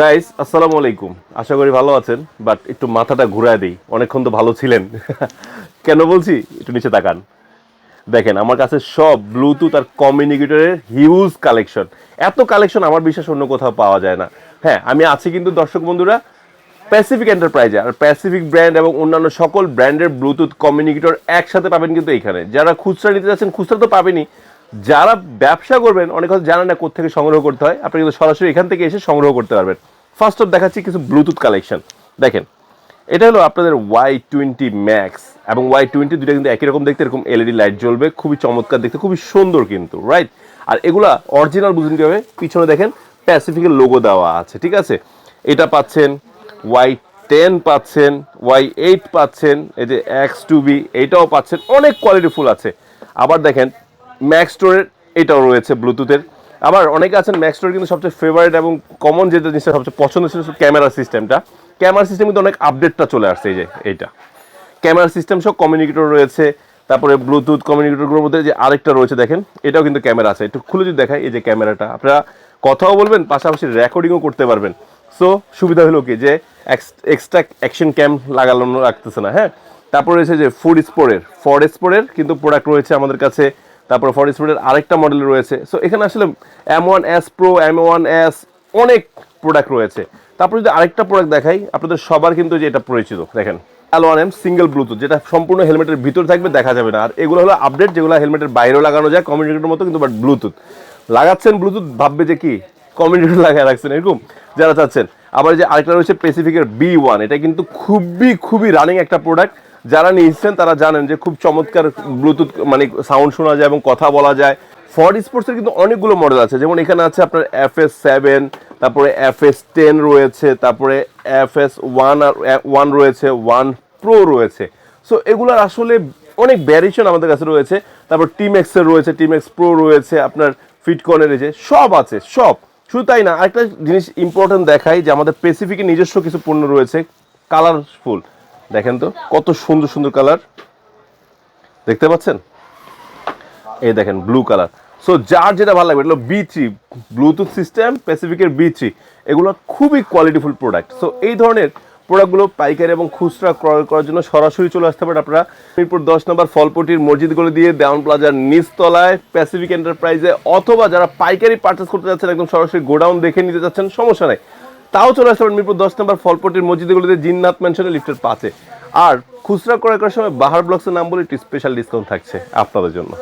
Guys আসসালামু আলাইকুম। আশা করি ভালো আছেন বাট একটু মাথাটা ঘুরায় দিই। অনেকক্ষণ তো ভালো ছিলেন। কেন বলছি? একটু নিচে তাকান। দেখেন, আমার কাছে সব ব্লুটুথ আর কমিউনিকেটরের হিউজ কালেকশন এত কালেকশন আমার বিশ্বাস অন্য কোথাও পাওয়া যায় না। হ্যাঁ আমি আছি কিন্তু, দর্শক বন্ধুরা প্যাসিফিক এন্টারপ্রাইজে আর প্যাসিফিক ব্র্যান্ড এবং অন্যান্য সকল ব্র্যান্ডের ব্লুটুথ কমিউনিকেটর একসাথে পাবেন কিন্তু এইখানে। যারা খুচরা নিতে যাচ্ছেন, খুচরা তো পাবেনই। যারা ব্যবসা করবেন, অনেক কথা জানেন না কোথেকে সংগ্রহ করতে হয়। আপনি কিন্তু সরাসরি এখান থেকে এসে সংগ্রহ করতে পারবেন। ফার্স্ট অফ দেখাচ্ছি কিছু ব্লুটুথ কালেকশন দেখেন, এটা হলো আপনাদের ওয়াই টোয়েন্টি ম্যাক্স এবং ওয়াই টোয়েন্টি দুটো কিন্তু একই রকম দেখতে, এরকম এলইডি লাইট জ্বলবে, খুবই চমৎকার দেখতে, খুবই সুন্দর কিন্তু রাইট আর এগুলা অরিজিনাল বুঝুন কীভাবে? পিছনে দেখেন প্যাসিফিকের লোগো দেওয়া আছে, ঠিক আছে? এটা পাচ্ছেন ওয়াই টেন পাচ্ছেন ওয়াই এইট পাচ্ছেন, এই যে এক্স টু বি এইটাও পাচ্ছেন, অনেক কোয়ালিটি ফুল আছে। আবার দেখেন ম্যাক্স স্টোরের এটাও রয়েছে ব্লুটুথের আবার অনেকে আছেন ম্যাক্স স্টোর কিন্তু সবচেয়ে ফেভারিট এবং কমন যে জিনিসটা সবচেয়ে পছন্দ ছিল ক্যামেরা সিস্টেমটা ক্যামেরা সিস্টেম কিন্তু অনেক আপডেটটা চলে আসছে এই যে এইটা। ক্যামেরা সিস্টেম সব কমিউনিকেটর রয়েছে, তারপরে ব্লুটুথ কমিউনিকেটরগুলোর মধ্যে যে আরেকটা রয়েছে দেখেন, এটাও কিন্তু ক্যামেরা আছে। একটু খুলে যদি দেখাই এই যে ক্যামেরাটা আপনারা কথাও বলবেন, পাশাপাশি রেকর্ডিংও করতে পারবেন। সো সুবিধা হলো কি? যে এক্সট্রা অ্যাকশন ক্যাম লাগানো রাখতেছে না হ্যাঁ? তারপর রয়েছে যে ফুড স্পোরের ফর স্পোরের কিন্তু প্রোডাক্ট রয়েছে আমাদের কাছে তারপর ফর স্পোরের আরেকটা মডেল রয়েছে। সো এখানে আসলে M one S pro M one S অনেক প্রোডাক্ট রয়েছে। তারপর যদি আরেকটা প্রোডাক্ট দেখাই, আপনাদের সবার কিন্তু যে এটা পরিচিত, দেখেন। L one M single Bluetooth যেটা সম্পূর্ণ হেলমেটের ভিতর থাকবে, দেখা যাবে না। আর এগুলো হলো আপডেট যেগুলো হেলমেটের বাইরেও লাগানো যায় কমিউনিকেটর মতো কিন্তু বাট ব্লুটুথ লাগাচ্ছেন ব্লুটুথ ভাববে যে কি কমিউনিকেটর লাগায় রাখছেন, এরকম যারা চাচ্ছেন। আবার যে আরেকটা রয়েছে পেসিফিকের বি ওয়ান এটা কিন্তু খুবই খুবই রানিং একটা প্রোডাক্ট যারা নিয়েছেন, তারা জানেন যে খুব চমৎকার ব্লুটুথ মানে সাউন্ড শোনা যায় এবং কথা বলা যায়। ফর্ড স্পোর্টসের কিন্তু অনেকগুলো মডেল আছে। যেমন এখানে আছে আপনার এফ এস সেভেন তারপরে এফ এস টেন রয়েছে, তারপরে এফ এস ওয়ান আর ওয়ান রয়েছে ওয়ান প্রো রয়েছে। সো এগুলোর আসলে অনেক ভ্যারিয়েশন আমাদের কাছে রয়েছে। তারপর টিম এক্সের রয়েছে টিম এক্স প্রো রয়েছে, আপনার ফিটকনের রয়েছে সব আছে, সব। শুধু তাই না, আরেকটা জিনিস ইম্পর্টেন্ট দেখাই যে আমাদের স্পেসিফিকের নিজস্ব কিছু পণ্য রয়েছে কালারফুল দেখেন তো, কত সুন্দর সুন্দর কালার। দেখতে পাচ্ছেন? এই দেখেন ব্লু কালার সো যার যেটা ভালো লাগবে, এটা বি থ্রি ব্লুটুথ সিস্টেম প্যাসিফিকের বি থ্রি এগুলো খুবই কোয়ালিটিফুল প্রোডাক্ট সো এই ধরনের প্রোডাক্টগুলো পাইকারি এবং খুচরা ক্রয় করার জন্য সরাসরি চলে আসতে পারেন আপনারা। মিরপুর দশ নম্বর ফলপটির মসজিদগুলো দিয়ে দেওয়ান প্লাজার নিচতলায় প্যাসিফিক এন্টারপ্রাইজে অথবা যারা পাইকারি পার্চেস করতে যাচ্ছেন, একদম সরাসরি গোডাউন দেখে নিতে যাচ্ছেন, সমস্যা নেই। তাও চলে আসতে পারেন মিরপুর দশ নম্বর ফলপটির মসজিদগুলোতে জিন্নাত ম্যানশনের লিফটের পাশে আর খুচরা করার সময় বাহার ব্লকসের নাম বলে একটি স্পেশাল ডিসকাউন্ট থাকছে আপনাদের জন্য।